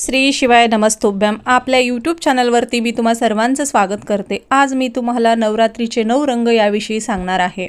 श्री शिवाय नमस्तोभ्याम. आपल्या यूट्यूब चॅनलवरती मी तुम्हा सर्वांचं स्वागत करते. आज मी तुम्हाला नवरात्रीचे नऊ रंग याविषयी सांगणार आहे.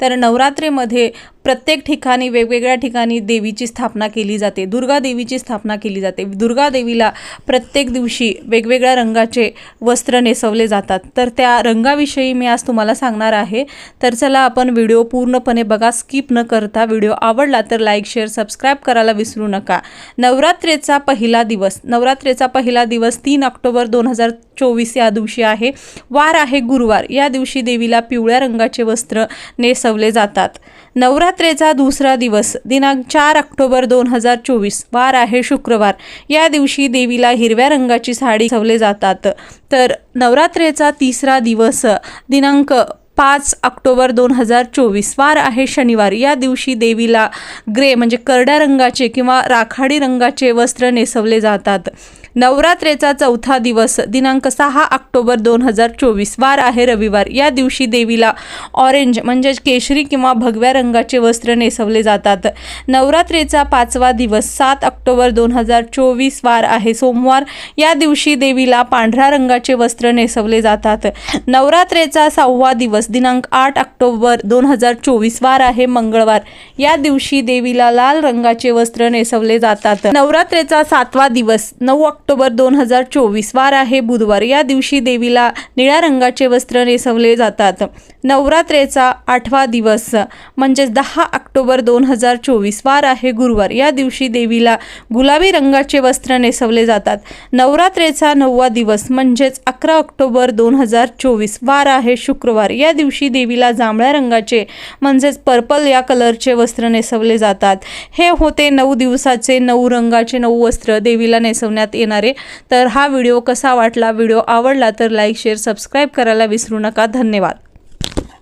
तर नवरात्रीमध्ये प्रत्येक ठिकाणी वेगवेगळ्या ठिकाणी देवीची स्थापना केली जाते. दुर्गा देवीची स्थापना केली जाते. दुर्गा देवीला प्रत्येक दिवशी वेगवेगळ्या रंगाचे वस्त्र नेसवले जातात. तर त्या रंगाविषयी मी आज तुम्हाला सांगणार आहे. तर चला आपण व्हिडिओ पूर्णपणे बघा स्किप न करता. व्हिडिओ आवडला तर लाईक शेअर सबस्क्राईब करायला विसरू नका. नवरात्रीचा पहिला दिवस. नवरात्रीचा पहिला दिवस तीन ऑक्टोबर दोन हजार चोवीस या दिवशी आहे. वार आहे गुरुवार. या दिवशी देवीला पिवळ्या रंगाचे वस्त्र नेसवले जातात. नवरात्रीचा दुसरा दिवस दिनांक चार ऑक्टोबर दोन हजार चोवीस. वार आहे शुक्रवार. या दिवशी देवीला हिरव्या रंगाची साडी सवले जातात. तर नवरात्रीचा तिसरा दिवस दिनांक पाच ऑक्टोबर दोन हजार चोवीस. वार आहे शनिवार. या दिवशी देवीला ग्रे म्हणजे करड्या रंगाचे किंवा राखाडी रंगाचे वस्त्र नेसवले जातात. नवरात्रेचा चौथा दिवस दिनांक सहा ऑक्टोबर दोन हजार चोवीस वार आहे रविवार. या दिवशी देवीला ऑरेंज म्हणजेच केशरी किंवा भगव्या रंगाचे वस्त्र नेसवले जातात. नवरात्रेचा पाचवा दिवस सात ऑक्टोबर दोन हजार चोवीस वार आहे. सोमवार या दिवशी देवीला पांढऱ्या रंगाचे वस्त्र नेसवले जातात. नवरात्रेचा सहावा दिवस दिनांक आठ ऑक्टोबर दोन हजार चोवीस वार आहे. मंगळवार या दिवशी देवीला लाल रंगाचे वस्त्र नेसवले जातात. नवरात्रेचा सातवा दिवस नऊ ऑक्टोबर ऑक्टोबर दोन हजार चोवीस वार आहे. बुधवार या दिवशी देवीला निळ्या रंगाचे वस्त्र नेसवले जातात. नवरात्रेचा आठवा दिवस म्हणजेच दहा ऑक्टोबर दोन हजार चोवीस वार आहे. गुरुवार या दिवशी देवीला गुलाबी रंगाचे वस्त्र नेसवले जातात. नवरात्रेचा नववा दिवस म्हणजेच अकरा ऑक्टोबर दोन हजार चोवीस वार आहे. शुक्रवार या दिवशी देवीला जांभळ्या रंगाचे म्हणजेच पर्पल या कलरचे वस्त्र नेसवले जातात. हे होते नऊ दिवसाचे नऊ रंगाचे नऊ वस्त्र देवीला नेसवण्यात येणार तर हा व्हिडिओ कसा वाटला व्हिडिओ आवडला तर लाईक शेअर सबस्क्राईब करायला विसरू नका. धन्यवाद.